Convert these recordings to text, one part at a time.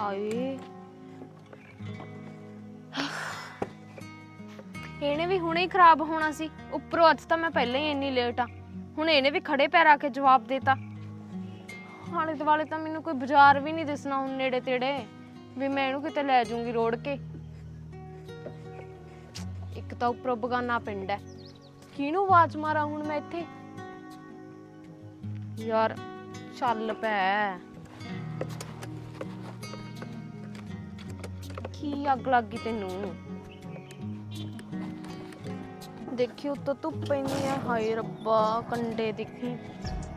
ਹਾਏ। ਇਹਨੇ ਵੀ ਹੁਣੇ ਹੀ ਖਰਾਬ ਹੋਣਾ ਸੀ। ਉੱਪਰੋਂ ਅੱਜ ਤਾਂ ਮੈਂ ਪਹਿਲਾਂ ਹੀ ਇੰਨੀ ਲੇਟ ਆ। ਹੁਣ ਇਹਨੇ ਵੀ ਖੜੇ ਪੈਰ ਆ ਕੇ ਜਵਾਬ ਦੇਤਾ। ਆਲੇ ਦੁਆਲੇ ਤਾਂ ਮੈਨੂੰ ਕੋਈ ਬਾਜ਼ਾਰ ਵੀ ਨਹੀਂ ਦਿਸਣਾ ਹੁਣ ਨੇੜੇ ਤੇੜੇ। ਵੀ ਮੈਂ ਇਹਨੂੰ ਕਿਤੇ ਲੈ ਜਾਊਂਗੀ ਰੋੜ ਕੇ। ਇੱਕ ਤਾਂ ਉੱਪਰੋਂ ਬਗਾਨਾ ਪਿੰਡ ਹੈ। ਕਿਹਨੂੰ ਆਵਾਜ਼ ਮਾਰਾਂ ਹੁਣ ਮੈਂ ਇੱਥੇ? ਯਾਰ, ਚੱਲ ਪੈ। ਕੀ ਅੱਗ ਲੱਗ ਗਈ ਤੈਨੂੰ। ਦੇਖੀ ਉੱਤੋਂ ਧੁੱਪ ਪੈਂਦੀ ਆ ਹਾਏ ਰੱਬਾ ਕੰਡੇ ਦੇਖੀ।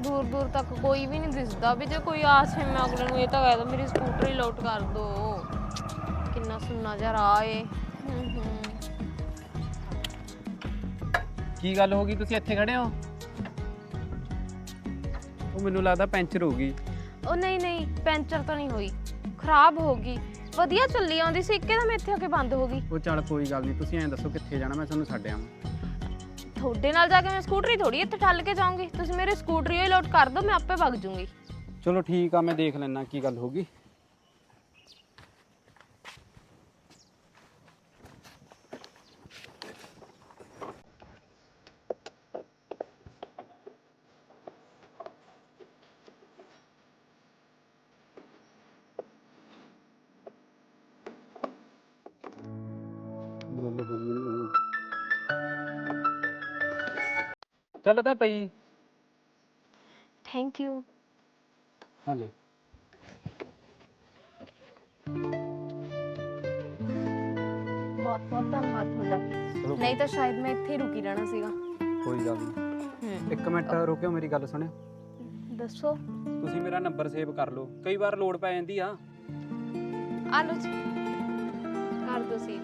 ਦੂਰ ਦੂਰ ਤੱਕ ਕੋਈ ਵੀ ਨਹੀਂ ਦਿਸਦਾ ਵੀ ਜੇ ਕੋਈ ਆਸ ਹੈ ਮੈਂ ਅਗਲੇ ਨੂੰ ਇਹ ਤਾਂ ਕਹਿ ਦੋ ਮੇਰੀ ਸਕੂਟਰ ਹੀ ਲੋਟ ਕਰ ਦੋ। ਕਿੰਨਾ ਸੁੰਨਾ ਜਿਹਾ ਰਾਹ ਏ। ਕੀ ਗੱਲ ਹੋ ਗਈ? ਤੁਸੀਂ ਇੱਥੇ ਖੜੇ ਹੋ? ਉਹ ਮੈਨੂੰ ਲੱਗਦਾ ਪੈਂਚਰ ਹੋ ਗਈ। ਉਹ ਨਹੀਂ ਨਹੀਂ ਪੈਂਚਰ ਤਾਂ ਨਹੀਂ ਹੋਈ। ਖਰਾਬ ਹੋ ਗਈ। ਵਧੀਆ ਚੱਲੀ ਆਉਂਦੀ ਸੀ ਇੱਕਦਮ ਇੱਥੇ ਆ ਕੇ ਬੰਦ ਹੋ ਗਈ। ਉਹ ਚੱਲ ਕੋਈ ਗੱਲ ਨਹੀਂ ਤੁਸੀਂ ਐਂ ਦੱਸੋ ਕਿੱਥੇ ਜਾਣਾ ਮੈਂ ਤੁਹਾਨੂੰ ਛੱਡ ਆਵਾਂ। ਤੁਹਾਡੇ ਨਾਲ ਜਾ ਕੇ ਮੈਂ ਸਕੂਟਰੀ ਥੋੜੀ ਇੱਥੇ ਠੱਲ ਕੇ ਜਾਊਂਗੀ। ਤੁਸੀਂ ਮੇਰੇ ਸਕੂਟਰੀ ਹੀ ਲੋਡ ਕਰ ਦਿਓ ਮੈਂ ਆਪੇ ਵਗ ਜੂੰਗੀ। ਚਲੋ ਠੀਕ ਆ ਮੈਂ ਦੇਖ ਲੈਣਾ ਕੀ ਗੱਲ ਹੋ ਗਈ। ਚੱਲ ਤਾਂ ਪਈ। ਥੈਂਕ ਯੂ ਹਾਂਜੀ। ਬਹੁਤ ਬਹੁਤ ਧੰਨਵਾਦ ਤੁਹਾਡਾ। ਚਲੋ। ਨਹੀਂ ਤਾਂ ਸ਼ਾਇਦ ਮੈਂ ਇੱਥੇ ਹੀ ਰੁਕੀ ਰਹਿਣਾ ਸੀਗਾ। ਕੋਈ ਗੱਲ ਨਹੀਂ। ਇੱਕ ਮਿੰਟ ਰੁਕਿਓ ਮੇਰੀ ਗੱਲ ਸੁਣਿਓ। ਦੱਸੋ। ਤੁਸੀਂ ਮੇਰਾ ਨੰਬਰ ਸੇਵ ਕਰ ਲਓ। ਕਈ ਵਾਰ ਲੋੜ ਪੈ ਜਾਂਦੀ ਆ। ਆ ਲਓ ਜੀ। ਕਰ ਦੋ ਸੀ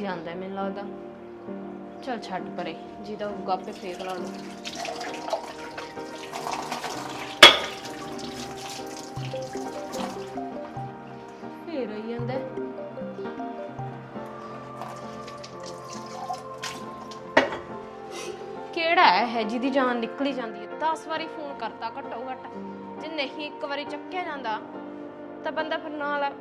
ਹੀ ਜਾਂਦਾ ਹੈ, ਮੈਨੂੰ ਲੱਗਦਾ। ਚਲ ਛੱਡ ਪਰੇ ਜਿਹਦਾ ਹੋਊਗਾ ਆਪੇ ਫੇਕ ਲਾ ਲਓ। ਫੇਰ ਆਈ ਜਾਂਦਾ ਹੈ। ਕਿਹੜਾ ਹੈ ਇਹ ਜਿਹਦੀ ਜਾਨ ਨਿਕਲੀ ਜਾਂਦੀ ਹੈ? 10 ਵਾਰੀ ਫੋਨ ਕਰਤਾ, ਘੱਟੋ ਘੱਟ। ਜੇ ਨਹੀਂ ਇੱਕ ਵਾਰੀ ਚੱਕਿਆ ਜਾਂਦਾ, ਤਾਂ ਬੰਦਾ ਫਿਰ ਨਾਲ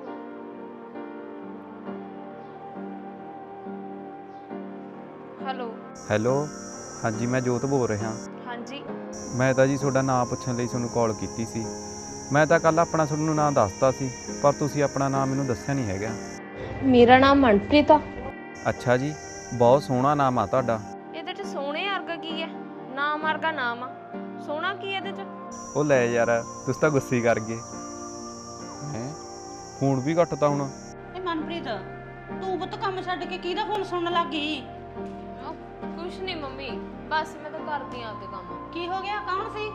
ਹੈਲੋ? ਹਾਂਜੀ ਮੈਂ ਜੋਤ ਬੋਲ ਰਿਹਾ। ਹਾਂਜੀ। ਮੈਂ ਤਾਂ ਜੀ ਤੁਹਾਡਾ ਨਾਮ ਪੁੱਛਣ ਲਈ ਤੁਹਾਨੂੰ ਕਾਲ ਕੀਤੀ ਸੀ। ਮੈਂ ਤਾਂ ਕੱਲ ਆਪਣਾ ਤੁਹਾਨੂੰ ਨਾਮ ਦੱਸਤਾ ਸੀ ਪਰ ਤੁਸੀਂ ਆਪਣਾ ਨਾਮ ਮੈਨੂੰ ਦੱਸਿਆ ਨਹੀਂ ਹੈਗਾ। ਮੇਰਾ ਨਾਮ ਮਨਪ੍ਰੀਤ ਆ। ਅੱਛਾ ਜੀ ਬਹੁਤ ਸੋਹਣਾ ਨਾਮ ਆ ਤੁਹਾਡਾ। ਇਹਦੇ ਚ ਸੋਹਣੇ ਵਰਗਾ ਕੀ ਹੈ? ਨਾਮ ਵਰਗਾ ਨਾਮ ਆ। ਸੋਹਣਾ ਕੀ ਹੈ ਇਹਦੇ ਚ? ਉਹ ਲੈ ਯਾਰ ਤੁਸੀਂ ਤਾਂ ਗੁੱਸੇ ਹੀ ਕਰ ਗਏ। ਹੈ? ਫੋਨ ਵੀ ਘੱਟਤਾ ਹੁਣ। ਇਹ ਮਨਪ੍ਰੀਤ ਤੂੰ ਪੁੱਤ ਕੰਮ ਛੱਡ ਕੇ ਕਿਹਦਾ ਫੋਨ ਸੁਣਨ ਲੱਗ ਗਈ? ਕੁਛ ਨਹੀਂ ਮੰਮੀ ਬਸ ਮੈਂ ਤਾਂ ਕਰਦੀ ਆਂ ਆਪਦੇ ਕੰਮ। ਕੀ ਹੋ ਗਿਆ? ਕੌਣ ਸੀ?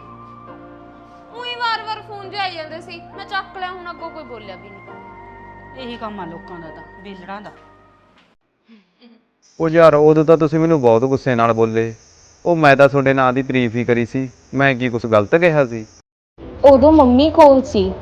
ਉਹੀ ਵਾਰ-ਵਾਰ ਫੋਨ ਜਾਈ ਜਾਂਦੇ ਸੀ। ਮੈਂ ਚੱਕ ਲਿਆ ਹੁਣ ਅੱਗੋਂ ਕੋਈ ਬੋਲਿਆ ਵੀ ਨਹੀਂ ਇਹੀ ਕੰਮ ਆ ਲੋਕਾਂ ਦਾ ਤਾਂ ਬੇਲੜਾਂ ਦਾ। ਉਹ ਯਾਰ ਉਦੋਂ ਤਾਂ ਤੁਸੀਂ ਮੈਨੂੰ ਬਹੁਤ ਗੁੱਸੇ ਨਾਲ ਬੋਲੇ। ਉਹ ਮੈਂ ਤਾਂ ਤੁਹਾਡੇ ਨਾਂ ਦੀ ਤਾਰੀਫ ਹੀ ਕਰੀ ਸੀ। ਮੈਂ ਕੀ ਕੁਝ ਗਲਤ ਕਿਹਾ ਸੀ? ਉਦੋਂ ਮੰਮੀ ਕੋਲ ਸੀ।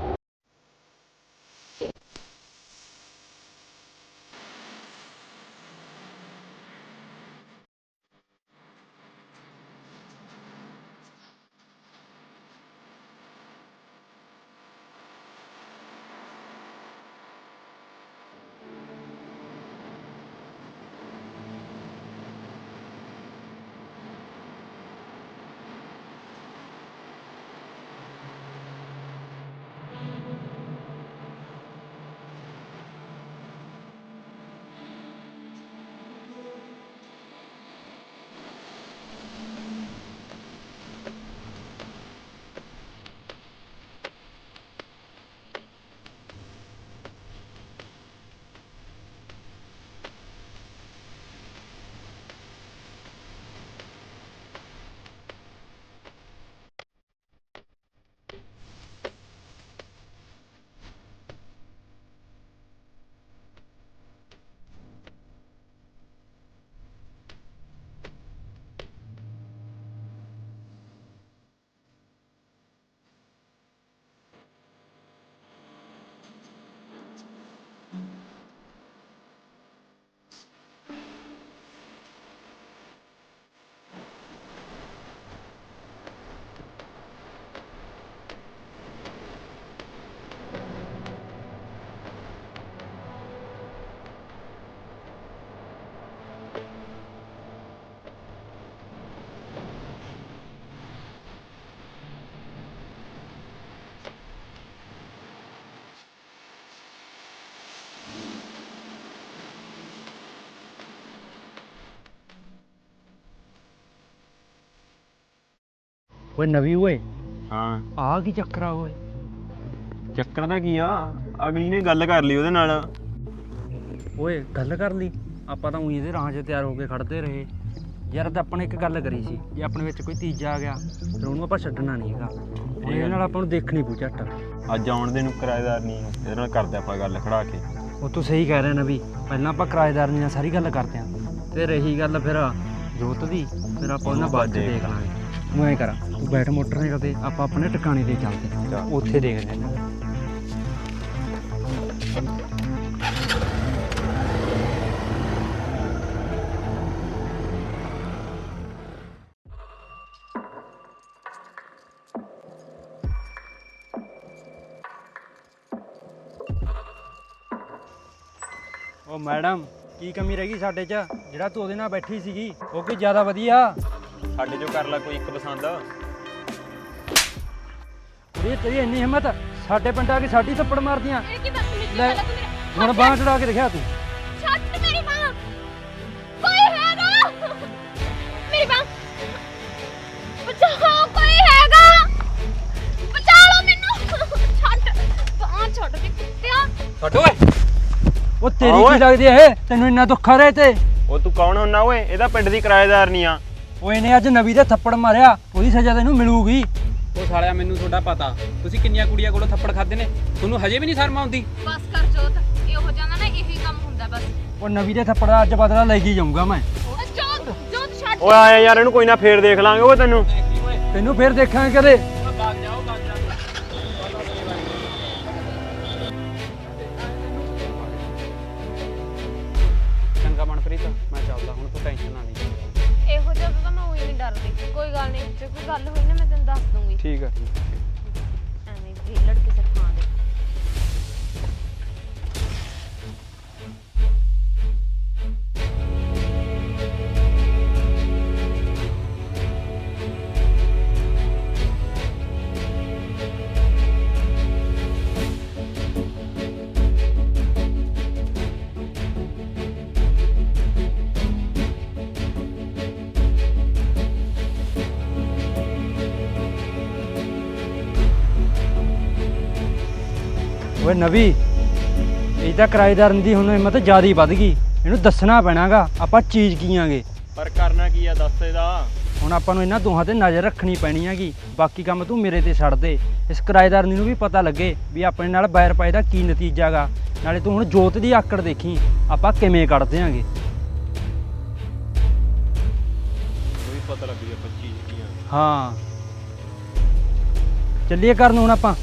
ਓਏ ਨਵੀਂ ਓਏ। ਹਾਂ। ਆ ਕੀ ਚੱਕਰ ਆ ਓਏ? ਚੱਕਰ ਦਾ ਕੀ ਆ? ਅਗਲੀ ਨੇ ਗੱਲ ਕਰ ਲਈ ਉਹਦੇ ਨਾਲ। ਓਏ ਗੱਲ ਕਰ ਲਈ। ਆਪਾਂ ਤਾਂ ਉਹੀ ਇਹਦੇ ਰਾਹ 'ਚ ਤਿਆਰ ਹੋ ਕੇ ਖੜਦੇ ਰਹੇ। ਯਾਰ ਤਾਂ ਆਪਾਂ ਨੇ ਇੱਕ ਗੱਲ ਕਰੀ ਸੀ ਜੇ ਆਪਣੇ ਵਿੱਚ ਕੋਈ ਤੀਜਾ ਆ ਗਿਆ ਫਿਰ ਉਹਨੂੰ ਆਪਾਂ ਛੱਡਣਾ ਨਹੀਂ ਹੈਗਾ। ਹੁਣ ਇਹਦੇ ਨਾਲ ਆਪਾਂ ਨੂੰ ਦੇਖਣੀ ਪੂ ਝੱਟ। ਅੱਜ ਆਉਣ ਦੇ ਨੂੰ ਕਿਰਾਏਦਾਰ ਨਹੀਂ ਇਹਦੇ ਨਾਲ ਕਰਦੇ ਆਪਾਂ ਗੱਲ ਖੜਾ ਕੇ। ਉਹ ਤੂੰ ਸਹੀ ਕਹਿ ਰਿਹਾ ਨਵੀ। ਪਹਿਲਾਂ ਆਪਾਂ ਕਿਰਾਏਦਾਰ ਨਾਲ ਸਾਰੀ ਗੱਲ ਕਰਦੇ ਆਂ। ਤੇ ਰਹੀ ਗੱਲ ਫਿਰ ਜੋਤ ਦੀ ਫਿਰ ਆਪਾਂ ਉਹਨਾਂ ਬਾਅਦ ਦੇਖ ਲਾਂਗੇ। ਤੂੰ ਐਂ ਕਰ ਤੂੰ ਬੈਠ ਮੋਟਰਸਾਈਕਲ ਤੇ ਆਪਾਂ ਆਪਣੇ ਟਿਕਾਣੇ ਤੇ ਚੱਲਦੇ। ਉੱਥੇ ਦੇਖਦੇ ਆਂ ਉਹ ਮੈਡਮ ਕੀ ਕਮੀ ਰਹਿ ਗਈ ਸਾਡੇ 'ਚ? ਜਿਹੜਾ ਤੂੰ ਉਹਦੇ ਨਾਲ ਬੈਠੀ ਸੀਗੀ ਉਹ ਕੋਈ ਜ਼ਿਆਦਾ ਵਧੀਆ? ਸਾਡੇ ਚੋਂ ਕਰ ਲੈ ਕੋਈ ਇੱਕ ਪਸੰਦ। ਕੁੜੀ ਤੇਰੀ ਇੰਨੀ ਹਿੰਮਤ ਸਾਡੇ ਪਿੰਡ ਆ ਕੇ ਸਾਡੀ ਥੱਪੜ ਮਾਰਦੀਆਂ। ਇਹ ਕੀ ਬਦਤਮੀਜ਼ੀ ਲੈ ਕਰਦਾ ਤੂੰ ਮੇਰੇ ਹੁਣ ਬਾਂਹ ਚੜਾ ਕੇ ਦਿਖਾ ਤੂੰ। ਛੱਡ ਮੇਰੀ ਬਾਂਹ। ਕੋਈ ਹੈਗਾ? ਮੇਰੀ ਬਾਂਹ। ਬਚਾਓ ਕੋਈ ਹੈਗਾ? ਬਚਾ ਲਓ ਮੈਨੂੰ। ਛੱਡ। ਬਾਂਹ ਛੱਡ ਦੇ ਕੁੱਤਿਆ ਛੱਡ ਓਏ। ਉਹ ਤੇਰੀ ਓਏ। ਕੀ ਲੱਗਦੀ ਐ ਇਹ? ਤੈਨੂੰ ਇੰਨਾ ਦੁੱਖ ਆ ਰਿਹਾ ਤੇ ਉਹ ਤੂੰ ਕੌਣ ਹੁੰਨਾ ਓਏ? ਇਹਦਾ ਪਿੰਡ ਦੀ ਕਿਰਾਏਦਾਰ ਨਹੀਂ ਆ। ਉਹ ਇਹਨੇ ਅੱਜ ਨਵੀ ਦੇ ਥੱਪੜ ਮਾਰਿਆ ਉਹਦੀ ਸਜ਼ਾ ਤੈਨੂੰ ਮਿਲੂਗੀ। ਉਹ ਸਾਲਿਆ ਮੈਨੂੰ ਤੁਹਾਡਾ ਪਤਾ। ਤੁਸੀਂ ਕਿੰਨੀਆਂ ਕੁੜੀਆਂ ਕੋਲੋਂ ਥੱਪੜ ਖਾਦੇ ਨੇ? ਤੁਹਾਨੂੰ ਹਜੇ ਵੀ ਨਹੀਂ ਸ਼ਰਮ ਆਉਂਦੀ? ਬਸ ਕਰ ਜੋਤ ਇਹੋ ਜਾਂਦਾ ਨਾ ਇਹੀ ਕੰਮ ਹੁੰਦਾ ਬਸ। ਉਹ ਨਵੀ ਦੇ ਥੱਪੜ ਦਾ ਅੱਜ ਬਦਲਾ ਲੈ ਕੇ ਜਾਊਂਗਾ ਮੈਂ। ਜੋਤ ਜੋਤ ਛੱਡ। ਓਏ ਆਇਆ ਯਾਰ ਇਹਨੂੰ ਕੋਈ ਨਾ ਫੇਰ ਦੇਖ ਲਾਂਗੇ ਓਏ ਤੈਨੂੰ। ਤੈਨੂੰ ਫੇਰ ਦੇਖਾਂਗੇ ਕਦੇ। ਚੰਗਾ ਮਨਪ੍ਰੀਤ ਮੈਂ ਚੱਲਦਾ ਹੁਣ ਤੂੰ ਟੈਨਸ਼ਨ ਨਾ ਲਈ ਤਾਂ ਨਹੀਂ ਡਰਦੀ ਕੋਈ ਗੱਲ ਨਹੀਂ ਜੇ ਕੋਈ ਗੱਲ ਹੋਈ ਨਾ ਮੈਂ ਤੈਨੂੰ ਦੱਸ ਦੂੰਗੀ। ਠੀਕ ਹੈ ਐਵੇਂ ਵਿਲੜ ਕਿਸੇ ਓਏ ਨਵੀ ਇਹ ਤਾਂ ਕਿਰਾਏਦਾਰ ਦੀ ਹੁਣ ਹਿੰਮਤ ਜ਼ਿਆਦਾ ਹੀ ਵੱਧ ਗਈ। ਇਹਨੂੰ ਦੱਸਣਾ ਪੈਣਾਗਾ ਆਪਾਂ ਚੀਜ਼ ਕੀਆਂਗੇ ਪਰ ਕਰਨਾ ਕੀ ਆ ਦੱਸ ਇਹਦਾ। ਹੁਣ ਆਪਾਂ ਨੂੰ ਇਹਨਾਂ ਦੋਹਾਂ ਤੇ ਨਜ਼ਰ ਰੱਖਣੀ ਪੈਣੀ ਹੈਗੀ। ਬਾਕੀ ਕੰਮ ਤੂੰ ਮੇਰੇ ਤੇ ਛੱਡ ਦੇ। ਇਸ ਕਿਰਾਏਦਾਰ ਨੂੰ ਵੀ ਪਤਾ ਲੱਗੇ ਵੀ ਆਪਣੇ ਨਾਲ ਬੈਰ ਪਾਏ ਦਾ ਕੀ ਨਤੀਜਾ ਗਾ। ਨਾਲੇ ਤੂੰ ਹੁਣ ਜੋਤ ਦੀ ਆਕੜ ਦੇਖੀ ਆਪਾਂ ਕਿਵੇਂ ਕੱਢ ਦਿਆਂਗੇ ਕੋਈ ਪਤਾ ਲੱਗ ਗਿਆ 25 ਕੀ ਆ। ਹਾਂ। ਚੱਲੀਏ ਕਰਨ ਹੁਣ ਆਪਾਂ।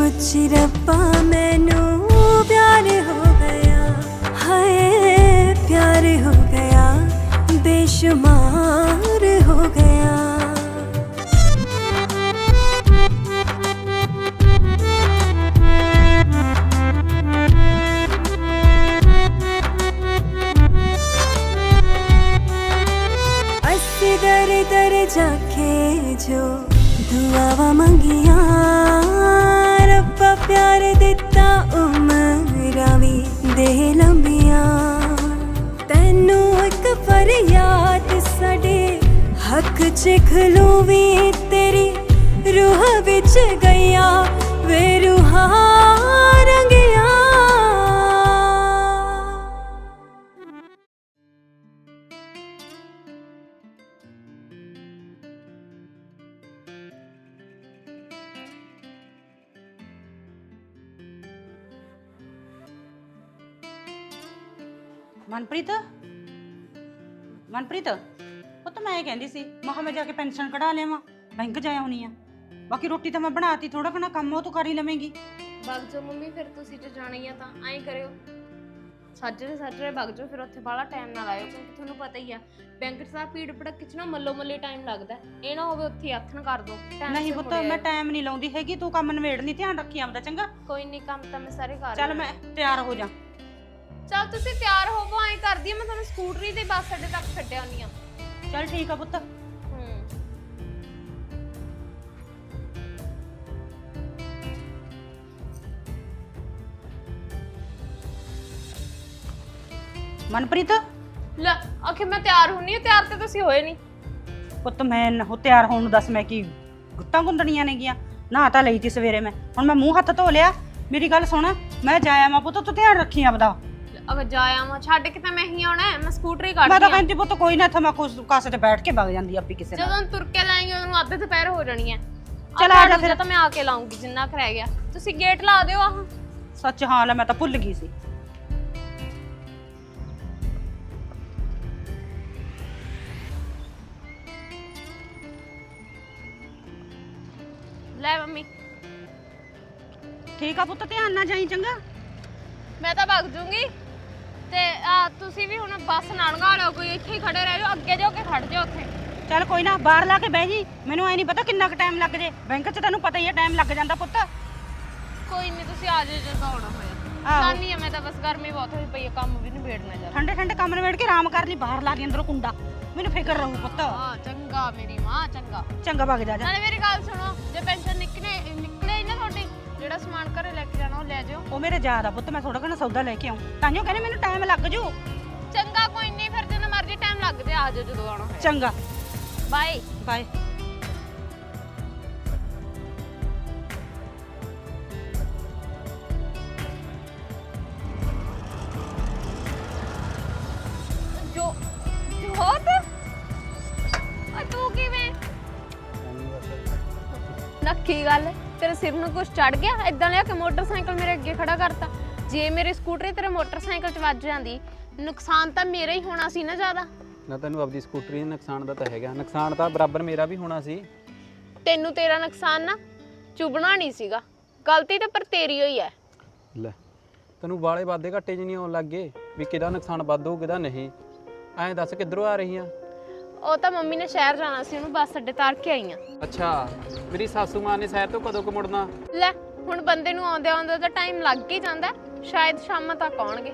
ਸੱਚਮੁੱਚ ਰੱਬਾ ਮੈਨੂੰ ਪਿਆਰ ਹੋ ਗਿਆ। ਹਾਏ ਪਿਆਰ ਹੋ ਗਿਆ। ਬੇਸ਼ੁਮਾਰ ਦੇ ਲੰਬੀਆਂ। ਤੈਨੂੰ ਇੱਕ ਫਰਿਆਦ ਸਾਡੇ ਹੱਕ ਚ ਖਲੂ ਵੀ ਤੇਰੀ ਰੂਹ ਵਿੱਚ ਗਈਆਂ। ਵੇ ਰੂਹਾਂ ਮਨਪ੍ਰੀਤ ਉਹ ਤਾਂ ਮੈਂ ਇਹ ਕਹਿੰਦੀ ਸੀ ਮਹਾ ਮੈਂ ਜਾ ਕੇ ਪੈਨਸ਼ਨ ਕਢਾ ਲਿਆਵਾਂ ਬੈਂਕ ਜਾ ਆਉਣੀ ਆ ਬਾਕੀ ਰੋਟੀ ਤਾਂ ਮੈਂ ਬਣਾਤੀ ਥੋੜਾ ਘਣਾ ਕੰਮ ਉਹ ਤੂੰ ਕਰ ਹੀ ਲਵੇਂਗੀ ਬਗ ਜੋ ਮੰਮੀ ਫਿਰ ਤੁਸੀਂ ਜੇ ਜਾਣਾ ਹੀ ਆ ਤਾਂ ਐਂ ਕਰਿਓ ਸਾਜਰੇ ਸਾਜਰੇ ਵਗ ਜਾਓ ਫਿਰ ਉੱਥੇ ਬਾਹਲਾ ਟਾਈਮ ਨਾ ਲਾਇਓ ਕਿਉਂਕਿ ਤੁਹਾਨੂੰ ਪਤਾ ਹੀ ਆ ਬੈਂਕ 'ਚ ਤਾਂ ਭੀੜ ਭੜਕ 'ਚ ਨਾ ਮੱਲੋ ਮੱਲੇ ਟਾਈਮ ਲੱਗਦਾ ਹੈ। ਇਹ ਨਾ ਹੋਵੇ ਉੱਥੇ ਹੱਥਨ ਕਰ ਦੋ ਨਹੀਂ ਪੁੱਤ ਮੈਂ। ਟਾਈਮ ਨਹੀਂ ਲਾਉਂਦੀ ਹੈਗੀ ਤੂੰ ਕੰਮ ਨਵੇੜ ਨਹੀਂ ਧਿਆਨ ਰੱਖੀ ਆਪਦਾ ਚੰਗਾ ਕੋਈ ਨਹੀਂ ਕੰਮ ਤਾਂ ਮੈਂ ਸਾਰੇ ਕਰ ਚੱਲ ਲੈਣੇ। ਮੈਂ ਤਿਆਰ ਹੋ ਜਾ ਚੱਲ ਤੁਸੀਂ ਤਿਆਰ ਹੋਵੋ ਐਂ ਕਰਦੀ ਆ ਮੈਂ ਤੁਹਾਨੂੰ ਸਕੂਟਰੀ ਤੇ ਬੱਸ ਅੱਡੇ ਤੱਕ ਛੱਡ ਆਉਂਦੀ ਆ। ਚੱਲ ਠੀਕ ਆ ਪੁੱਤ। ਮਨਪ੍ਰੀਤ? ਲੈ ਆਖੇ ਮੈਂ ਤਿਆਰ ਹੁੰਨੀ ਆ ਤਿਆਰ ਤੇ ਤੁਸੀਂ ਹੋਏ ਨਹੀਂ ਪੁੱਤ ਮੈਂ ਨ- ਹੋ ਤਿਆਰ ਹੋਣ ਨੂੰ ਦੱਸ ਮੈਂ ਕੀ ਗੁੱਤਾਂ ਗੁੰਦਣੀਆਂ ਨੇਗੀਆਂ। ਨਾ ਤਾਂ ਲਈ ਤੀ ਸਵੇਰੇ ਮੈਂ। ਹੁਣ ਮੈਂ ਮੂੰਹ ਹੱਥ ਧੋ ਲਿਆ। ਮੇਰੀ ਗੱਲ ਸੁਣ ਮੈਂ ਜਾਇਆ ਮਾ ਪੁੱਤ ਤੂੰ ਧਿਆਨ ਰੱਖੀ ਆਪਦਾ। ਅਗਰ ਜਾਇਆ ਮੈਂ ਛੱਡ ਕੇ ਤਾਂ ਮੈਂ ਹੀ ਆਉਣਾ ਹੈ, ਮੈਂ ਸਕੂਟਰੀ ਮੈਂ ਤਾਂ ਕਹਿੰਦੀ ਪੁੱਤ ਕੋਈ ਨਾ ਇੱਥੇ ਮੈਂ ਕੁਛ ਕਾਸੇ ਤੇ ਬੈਠ ਕੇ ਵਗ ਜਾਂਦੀ ਆਪੀ ਕਿਸੇ ਨਾਲ। ਜਦੋਂ ਤੁਰ ਕੇ ਲਾਏਂਗੇ ਉਹਨੂੰ ਅੱਧੇ ਦੁਪਹਿਰ ਹੋ ਜਾਣੀ ਹੈ। ਚੱਲ ਆ ਜਾ ਫਿਰ। ਤਾਂ ਮੈਂ ਆ ਕੇ ਲਾਉਂਗੀ ਜਿੰਨਾ ਕੁ ਰਹਿ ਗਿਆ। ਤੁਸੀਂ ਗੇਟ ਲਾ ਦਿਓ ਆਹ। ਸੱਚ ਹਾਂ ਲੈ ਮੈਂ ਤਾਂ ਭੁੱਲ ਗਈ ਸੀ। ਲੈ ਮੰਮੀ। ਠੀਕ ਆ ਪੁੱਤ ਧਿਆਨ ਨਾਲ ਜਾਈ ਚੰਗਾ। ਮੈਂ ਤਾਂ ਭੱਗ ਜੂੰਗੀ। ਤੇ ਆ ਤੁਸੀਂ ਵੀ ਹੁਣ ਬੱਸ ਨਾਲ ਲੰਘਾ ਲਓ ਕੋਈ ਇੱਥੇ ਹੀ ਖੜੇ ਰਹਿ ਜਾਓ ਅੱਗੇ ਜਾਓ ਕੇ ਖੜ ਜਾਓ ਉੱਥੇ। ਚੱਲ ਕੋਈ ਨਾ ਬਾਹਰ ਲਾ ਕੇ ਬਹਿ ਜੀ। ਮੈਨੂੰ ਐ ਨਹੀਂ ਪਤਾ ਕਿੰਨਾ ਕੁ ਟਾਈਮ ਲੱਗ ਜੇ। ਬੈਂਕ 'ਚ ਤੈਨੂੰ ਪਤਾ ਹੀ ਹੈ ਟਾਈਮ ਲੱਗ ਜਾਂਦਾ ਪੁੱਤ। ਕੋਈ ਨਹੀਂ ਤੁਸੀਂ ਆ ਜਾਓ ਜਦੋਂ ਆਉਣਾ ਹੋਇਆ। ਆਹੋ। ਆ ਮੈਂ ਤਾਂ ਬਸ ਗਰਮੀ ਬਹੁਤ ਹੋਈ ਪਈ ਹੈ ਕੰਮ ਵੀ ਨਹੀਂ ਭੇੜਨਾ ਜਾ। ਠੰਡੇ ਠੰਡੇ ਕਮਰੇ ਬੈਠ ਕੇ ਆਰਾਮ ਕਰ ਲਈ ਬਾਹਰ ਲਾ ਦੀ ਅੰਦਰੋਂ ਕੁੰਡਾ। ਮੈਨੂੰ ਫਿਕਰ ਰਹੂ ਪੁੱਤ। ਹਾਂ ਚੰਗਾ ਮੇਰੀ ਮਾਂ ਚੰਗਾ। ਚੰਗਾ ਵਗ ਜਾ ਜਾ। ਨਾਲੇ ਮੇਰੀ ਗੱਲ ਸੁਣੋ ਜੇ ਪੈਨਸ਼ਨ ਨਿਕਲੇ ਨਾ ਜਿਹੜਾ ਸਮਾਨ ਘਰੇ ਲੈ ਕੇ ਜਾਣਾ ਉਹ ਲੈ ਜਾਓ ਉਹ ਮੇਰੇ ਯਾਦ ਆ ਪੁੱਤ ਮੈਂ ਥੋੜਾ ਘਣਾ ਸੌਦਾ ਲੈ ਕੇ ਆਉਂ ਤਾਂਿਓ ਕਹਿੰਦੇ ਮੈਨੂੰ ਟਾਈਮ ਲੱਗ ਜੂ। ਚੰਗਾ ਕੋਈ ਨਹੀਂ ਫਿਰ ਜਦੋਂ ਮਰਜ਼ੀ ਟਾਈਮ ਲੱਗ ਜੇ ਆ ਜਾਓ ਜਦੋਂ ਆਉਣਾ ਹੋਇਆ। ਚੰਗਾ। ਬਾਏ ਬਾਏ ਕੁਝ ਚੜ ਗਿਆ ਇਦਾਂ ਲਿਆ ਕਿ ਮੋਟਰਸਾਈਕਲ ਮੇਰੇ ਅੱਗੇ ਖੜਾ ਕਰਤਾ। ਜੇ ਮੇਰੇ ਸਕੂਟਰੀ ਤੇਰੇ ਮੋਟਰਸਾਈਕਲ 'ਚ ਵੱਜ ਜਾਂਦੀ ਨੁਕਸਾਨ ਤਾਂ ਮੇਰਾ ਹੀ ਹੋਣਾ ਸੀ ਨਾ ਜ਼ਿਆਦਾ। ਨਾ ਤੈਨੂੰ ਆਪਦੀ ਸਕੂਟਰੀ ਦੇ ਨੁਕਸਾਨ ਦਾ ਤਾਂ ਹੈਗਾ। ਨੁਕਸਾਨ ਤਾਂ ਬਰਾਬਰ ਮੇਰਾ ਵੀ ਹੋਣਾ ਸੀ। ਤੈਨੂੰ ਤੇਰਾ ਨੁਕਸਾਨ ਨਾ ਚੁਬਣਾ ਨਹੀਂ ਸੀਗਾ। ਗਲਤੀ ਤਾਂ ਪਰ ਤੇਰੀ ਹੋਈ ਹੈ ਲੈ ਤੈਨੂੰ ਵਾਲੇ ਵਾਦੇ ਘੱਟੇ ਨਹੀਂ ਆਉਣ ਲੱਗੇ ਵੀ ਕਿਹਦਾ ਨੁਕਸਾਨ ਵੱਧ ਹੋਊ ਕਿਹਦਾ ਨਹੀਂ। ਐਂ ਦੱਸ ਕਿੱਧਰੋਂ ਆ ਰਹੀਆਂ? ਉਹ ਤਾਂ ਮੰਮੀ ਨੇ ਸ਼ਹਿਰ ਜਾਣਾ ਸੀ ਉਹਨੂੰ ਬੱਸ ਅੱਡੇ ਤਾਰ ਕੇ ਆਈਆਂ। ਅੱਛਾ ਮੇਰੀ ਸਾਸੂ ਮਾਂ ਨੇ ਸ਼ਹਿਰ ਤੋਂ ਕਦੋਂ ਕੁ ਮੁੜਨਾ? ਲੈ ਹੁਣ ਬੰਦੇ ਨੂੰ ਆਉਂਦੇ ਆਉਂਦੇ ਤਾਂ ਟਾਈਮ ਲੱਗ ਹੀ ਜਾਂਦਾ। ਸ਼ਾਇਦ ਸ਼ਾਮਾਂ ਤੱਕ ਆਉਣਗੇ।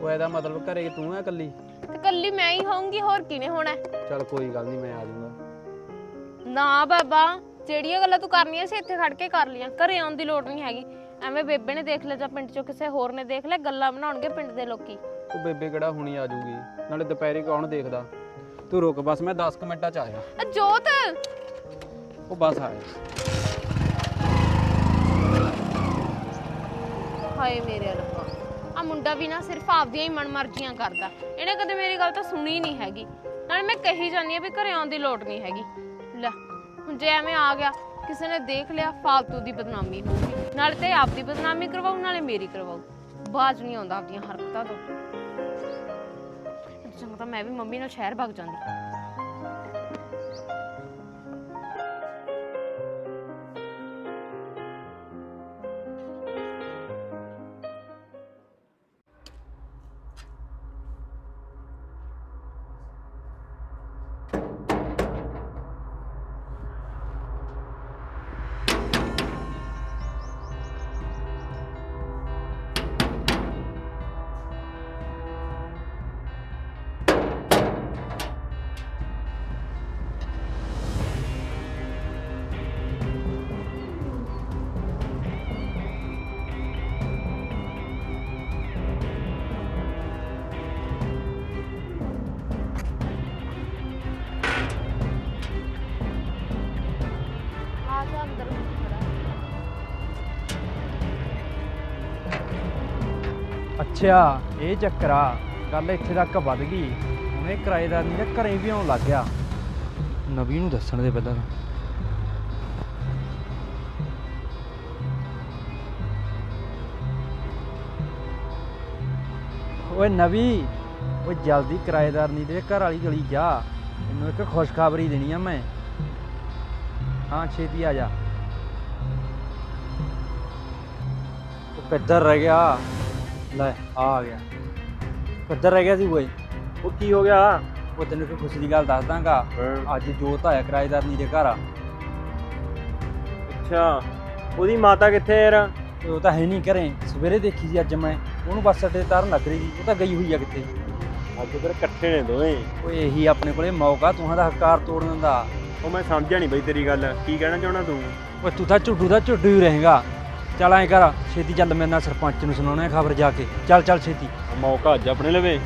ਉਹ ਇਹਦਾ ਮਤਲਬ ਘਰੇ ਤੂੰ ਐ ਇਕੱਲੀ? ਤੇ ਕੱਲੀ ਮੈਂ ਹੀ ਹੋਊਂਗੀ ਹੋਰ ਕਿਨੇ ਹੋਣਾ? ਚੱਲ ਕੋਈ ਗੱਲ ਨਹੀਂ ਮੈਂ ਆ ਜਾਊਂਗਾ ਨਾ ਬਾਬਾ ਜਿਹੜੀਆਂ ਗੱਲਾਂ ਤੂੰ ਕਰਨੀਆਂ ਸੀ ਇੱਥੇ ਖੜ ਕੇ ਕਰ ਲੀਆਂ ਘਰੇ ਆਉਣ ਦੀ ਲੋੜ ਨਹੀਂ ਹੈਗੀ। ਐਵੇਂ ਬੇਬੇ ਨੇ ਦੇਖ ਲਿਆ ਜਾਂ ਪਿੰਡ ਚੋਂ ਕਿਸੇ ਹੋਰ ਨੇ ਦੇਖ ਲਿਆ ਗੱਲਾਂ ਬਣਾਉਣਗੇ ਪਿੰਡ ਦੇ ਲੋਕੀ। ਉਹ ਬੇਬੇ ਕਿਹੜਾ ਹੁਣੀ ਆ ਜਾਊਗੀ ਨਾਲੇ ਦੁਪਹਿਰੇ ਕੌਣ ਦੇਖਦਾ? ਤੂੰ ਰੁਕ ਬਸ ਮੈਂ 10 ਕੁ ਮਿੰਟਾਂ ਚ ਆਇਆ ਆ ਜੋਤ! ਉਹ ਬਸ ਆਇਆ ਹਾਏ ਮੇਰੇ ਰੱਬਾ ਆ ਮੁੰਡਾ ਵੀ ਨਾ ਸਿਰਫ ਆਪਦੀਆਂ ਹੀ ਮਨਮਰਜ਼ੀਆਂ ਕਰਦਾ। ਇਹਨੇ ਕਦੇ ਮੇਰੀ ਗੱਲ ਤਾਂ ਸੁਣੀ ਨਹੀਂ ਹੈਗੀ। ਨਾਲੇ ਮੈਂ ਕਹੀ ਜਾਂਦੀ ਆ ਵੀ ਘਰੇ ਆਉਣ ਦੀ ਲੋੜ ਨਹੀਂ ਹੈਗੀ। ਲੈ ਹੁਣ ਜੇ ਐਵੇਂ ਆ ਗਿਆ ਕਿਸੇ ਨੇ ਦੇਖ ਲਿਆ ਫਾਲਤੂ ਦੀ ਬਦਨਾਮੀ ਹੋਊਗੀ ਨਾਲੇ ਤੇ ਆਪਦੀ ਬਦਨਾਮੀ ਕਰਵਾਉ ਨਾਲੇ ਮੇਰੀ ਕਰਵਾਉ ਬਾਜ ਨਹੀਂ ਆਉਂਦਾ ਆਪਦੀਆਂ ਹਰਕਤਾਂ ਤੋਂ। ਚੰਗਾ ਤਾਂ ਮੈਂ ਵੀ ਮੰਮੀ ਨਾਲ ਸ਼ਹਿਰ ਭੱਗ ਜਾਂਦੀ। ਅੱਛਾ ਇਹ ਚੱਕਰ ਆ ਗੱਲ ਇੱਥੇ ਤੱਕ ਵੱਧ ਗਈ। ਹੁਣ ਇਹ ਕਿਰਾਏਦਾਰ ਨਹੀਂ ਤਾਂ ਘਰੇ ਵੀ ਆਉਣ ਲੱਗ ਗਿਆ। ਨਵੀ ਨੂੰ ਦੱਸਣ ਦੇ ਪਹਿਲਾਂ ਤਾਂ। ਓਏ ਨਵੀ, ਓਏ ਜਲਦੀ ਕਿਰਾਏਦਾਰ ਨਹੀਂ ਦੇ ਘਰ ਵਾਲੀ ਗਲੀ ਜਾ। ਇਹਨੂੰ ਇੱਕ ਖੁਸ਼ਖਬਰੀ ਦੇਣੀ ਆ ਮੈਂ। ਹਾਂ, ਛੇਤੀ ਆ ਜਾ। ਉਹ ਕਿੱਧਰ ਰਹਿ ਗਿਆ? ਲੈ ਆ ਗਿਆ। ਕਿੱਧਰ ਰਹਿ ਗਿਆ ਸੀ ਓਏ ਉਹ ਕੀ ਹੋ ਗਿਆ? ਉਹ ਤੈਨੂੰ ਇੱਕ ਖੁਸ਼ੀ ਦੀ ਗੱਲ ਦੱਸ ਦਾਂਗਾ। ਅੱਜ ਜੋਤ ਆਇਆ ਕਿਰਾਏਦਾਰਨੀ ਦੇ ਘਰ ਅੱਛਾ ਉਹਦੀ ਮਾਤਾ ਕਿੱਥੇ ਯਾਰ? ਓਏ ਉਹ ਤਾਂ ਹੈ ਨਹੀਂ ਘਰੇ। ਸਵੇਰੇ ਦੇਖੀ ਸੀ ਅੱਜ ਮੈਂ। ਉਹਨੂੰ ਬੱਸ ਅੱਡੇ ਤੇ ਤਾਰਨ ਲੱਗ ਰਹੀ ਸੀ। ਉਹ ਤਾਂ ਗਈ ਹੋਈ ਆ ਕਿੱਥੇ? ਅੱਜ ਫਿਰ ਇਕੱਠੇ ਨੇ ਦੋਵੇਂ। ਓਏ ਇਹੀ ਆਪਣੇ ਕੋਲੇ ਮੌਕਾ ਤੂੰ ਦਾ ਹੱਕਾਰ ਤੋੜਨ ਦਾ। ਉਹ ਮੈਂ ਸਮਝਿਆ ਨਹੀਂ ਬਈ ਤੇਰੀ ਗੱਲ। ਕੀ ਕਹਿਣਾ ਚਾਹਣਾ ਤੂੰ? ਓਏ ਤੂੰ ਤਾਂ ਝੁੱਡੂ ਦਾ ਝੁੱਡੂ ਹੀ ਰਹੇਗਾ। ਚੱਲ ਐਂ ਕਰ ਛੇਤੀ ਚੱਲ ਮੇਰੇ ਨਾਲ ਸਰਪੰਚ ਨੂੰ ਸੁਣਾਉਣਾ ਖਬਰ ਜਾ ਕੇ। ਚੱਲ ਚੱਲ ਛੇਤੀ। ਮੌਕਾ ਅੱਜ ਆਪਣੇ ਲਵੇ।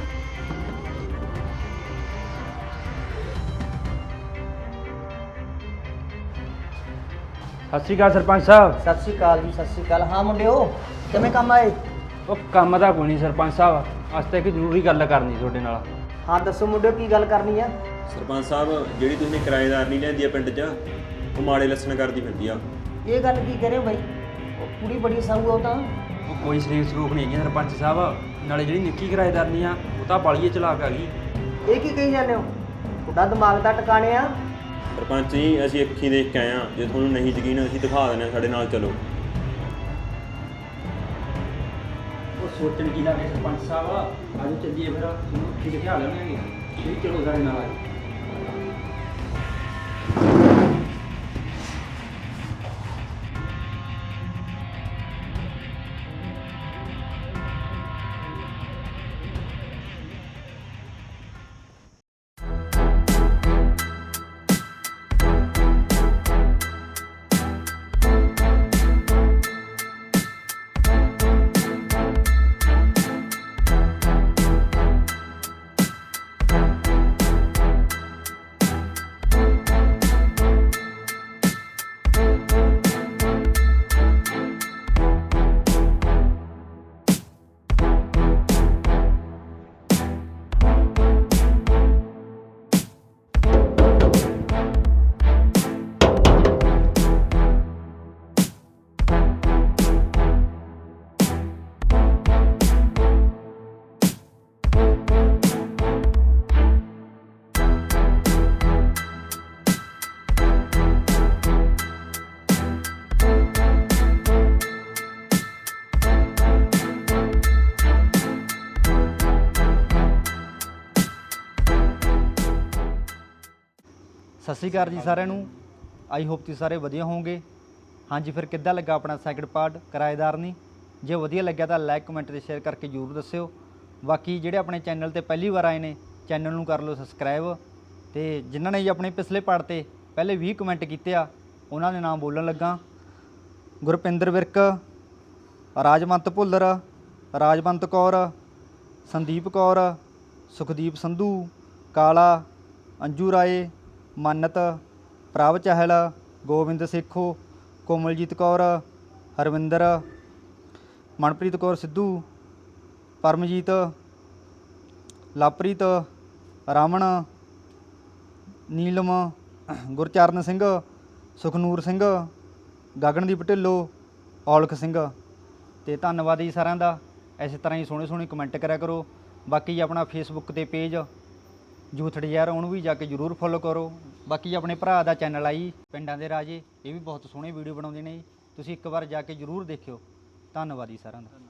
ਸਤਿ ਸ਼੍ਰੀ ਅਕਾਲ ਸਰਪੰਚ ਸਾਹਿਬ। ਸਤਿ ਸ਼੍ਰੀ ਅਕਾਲ ਜੀ ਸਤਿ ਸ਼੍ਰੀ ਅਕਾਲ। ਹਾਂ ਮੁੰਡਿਓ ਕਿਵੇਂ ਕੰਮ ਆਏ? ਉਹ ਕੰਮ ਤਾਂ ਕੋਈ ਨਹੀਂ ਸਰਪੰਚ ਸਾਹਿਬ ਅੱਜ ਤਾਂ ਇੱਕ ਜ਼ਰੂਰੀ ਗੱਲ ਕਰਨੀ ਤੁਹਾਡੇ ਨਾਲ। ਹਾਂ ਦੱਸੋ ਮੁੰਡਿਓ ਕੀ ਗੱਲ ਕਰਨੀ ਆ? ਸਰਪੰਚ ਸਾਹਿਬ ਜਿਹੜੀ ਤੁਸੀਂ ਕਿਰਾਏਦਾਰ ਨਹੀਂ ਲੈਂਦੀ ਆ ਪਿੰਡ 'ਚ ਉਹ ਮਾੜੇ ਲੱਛਣ ਕਰਦੀ ਫਿਰਦੀ ਆ। ਇਹ ਗੱਲ ਕੀ ਕਰੇ ਬਾਈ? ਕੁੜੀ ਬੜੀ ਸਾਊ ਆ ਉਹ ਤਾਂ। ਉਹ ਕੋਈ ਸਰੀਰ ਸਰੂਖ ਨਹੀਂ ਹੈਗੀ ਸਰਪੰਚ ਸਾਹਿਬ। ਨਾਲੇ ਜਿਹੜੀ ਨਿੱਕੀ ਕਿਰਾਏਦਾਰਨੀ ਆ ਉਹ ਤਾਂ ਬਾਲੀਏ ਚਲਾਕ ਆ ਗਈ। ਇਹ ਕੀ ਕਹੀ ਜਾਂਦੇ ਹੋ? ਤੁਹਾਡਾ ਦਿਮਾਗ ਦਾ ਟਿਕਾਣੇ ਆ। ਸਰਪੰਚ ਜੀ ਅਸੀਂ ਅੱਖੀਂ ਦੇਖ ਕੇ ਆਏ ਆ ਜੇ ਤੁਹਾਨੂੰ ਨਹੀਂ ਯਕੀਨ ਅਸੀਂ ਦਿਖਾ ਦਿੰਦੇ ਹਾਂ ਸਾਡੇ ਨਾਲ ਚਲੋ। ਉਹ ਸੋਚਣ ਕੀ ਲੱਗੇ ਸਰਪੰਚ ਸਾਹਿਬ? ਆਜੋ ਚੱਲੀਏ ਫਿਰ ਤੁਹਾਨੂੰ ਕੀ ਦਿਖਾ ਲੈਣਗੇ ਚਲੋ ਸਾਡੇ ਨਾਲ ਸਤਿ ਸ਼੍ਰੀ ਅਕਾਲ ਜੀ ਸਾਰਿਆਂ ਨੂੰ। ਆਈ ਹੋਪ ਤੁਸੀਂ ਸਾਰੇ ਵਧੀਆ ਹੋਵੋਗੇ। ਹਾਂਜੀ, ਫਿਰ ਕਿੱਦਾਂ ਲੱਗਾ ਆਪਣਾ ਸੈਕਿੰਡ ਪਾਰਟ ਕਿਰਾਏਦਾਰ ਨਹੀਂ। ਜੇ ਵਧੀਆ ਲੱਗਿਆ ਤਾਂ ਲਾਈਕ ਕਮੈਂਟ ਤੇ ਸ਼ੇਅਰ ਕਰਕੇ ਜਰੂਰ ਦੱਸਿਓ। ਬਾਕੀ ਜਿਹੜੇ ਆਪਣੇ ਚੈਨਲ ਤੇ ਪਹਿਲੀ ਵਾਰ ਆਏ ਨੇ ਚੈਨਲ ਨੂੰ ਕਰ ਲਓ ਸਬਸਕ੍ਰਾਈਬ ਤੇ ਜਿਨ੍ਹਾਂ ਨੇ ਜੀ ਆਪਣੇ ਪਿਛਲੇ ਪਾਰਟ ਤੇ ਪਹਿਲੇ 20 ਕਮੈਂਟ ਕੀਤੇ ਆ, ਉਹਨਾਂ ਦੇ ਨਾਮ ਬੋਲਣ ਲੱਗਾ। ਗੁਰਪਿੰਦਰ ਵਿਰਕ, ਰਾਜਵੰਤ ਭੁੱਲਰ, ਰਾਜਵੰਤ ਕੌਰ, ਸੰਦੀਪ ਕੌਰ, ਸੁਖਦੀਪ ਸੰਧੂ, ਕਾਲਾ, ਅੰਜੂ ਰਾਏ ਮੰਨਤ, ਪ੍ਰਭ ਚਹਿਲ, ਗੋਬਿੰਦ ਸੇਖੋ, ਕੋਮਲਜੀਤ ਕੌਰ, ਹਰਵਿੰਦਰ, ਮਨਪ੍ਰੀਤ ਕੌਰ ਸਿੱਧੂ, ਪਰਮਜੀਤ ਲਵਪ੍ਰੀਤ ਰਮਨ, ਨੀਲਮ, ਗੁਰਚਰਨ ਸਿੰਘ, ਸੁਖਨੂਰ ਸਿੰਘ, ਗਗਨਦੀਪ ਢਿੱਲੋਂ, ਔਲਖ ਸਿੰਘ। ਤੇ ਧੰਨਵਾਦ ਜੀ ਸਾਰਿਆਂ ਦਾ। ਇਸੇ ਤਰ੍ਹਾਂ ਹੀ ਸੋਹਣੇ ਸੋਹਣੇ ਕਮੈਂਟ ਕਰਿਆ ਕਰੋ। ਬਾਕੀ ਆਪਣਾ ਫੇਸਬੁੱਕ ਤੇ ਪੇਜ ਯੂਥ ਡਿਜ਼ਾਇਰ ਉਹਨੂੰ ਵੀ ਜਾ ਕੇ ਜਰੂਰ ਫੋਲੋ ਕਰੋ। ਬਾਕੀ ਆਪਣੇ ਭਰਾ ਦਾ ਚੈਨਲ ਆ ਜੀ, ਪਿੰਡਾਂ ਦੇ ਰਾਜੇ, ਇਹ ਵੀ ਬਹੁਤ ਸੋਹਣੇ ਵੀਡੀਓ ਬਣਾਉਂਦੇ ਨੇ ਜੀ। ਤੁਸੀਂ ਇੱਕ ਵਾਰ ਜਾ ਕੇ ਜਰੂਰ ਦੇਖਿਓ। ਧੰਨਵਾਦ ਜੀ ਸਾਰਿਆਂ ਦਾ।